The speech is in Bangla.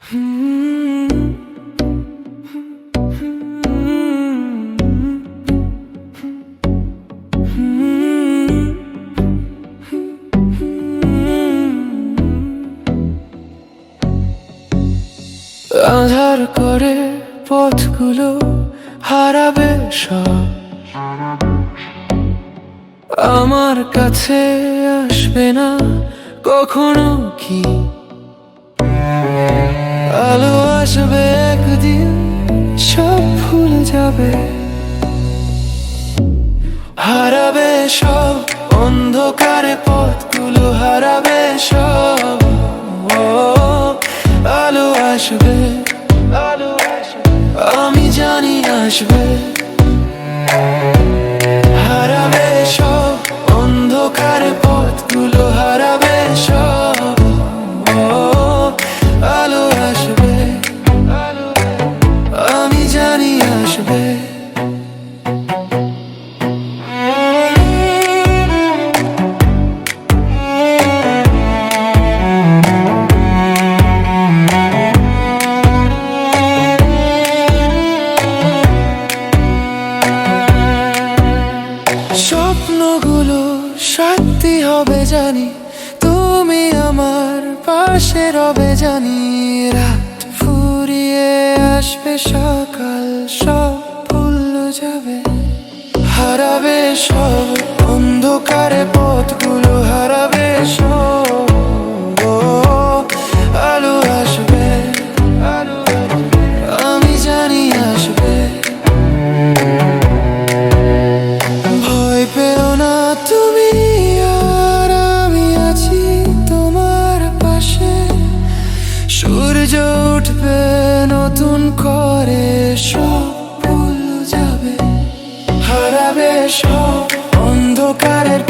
আধার করে পথগুলো হারাবে সব। আমার কাছে আসবে না কখনো কি? আসবে একদিন, সব ভুলে যাবে। হারাবে সব, অন্ধকারে পথগুলো হারাবে সব। আলো আসবে আলো আসবে, আমি জানি আসবে। হারাবে সব, অন্ধকারে পথগুলো জানি আসবে। স্বপ্নগুলো সত্যি হবে জানি তুমি আমার পাশে রবে জানি। ফুরিয়ে আসবে সকাল সব ভুল যাবে। হারাবে সব অন্ধকারে পথগুলো। করে সব ভুল যাবে হারাবে সব অন্ধকারের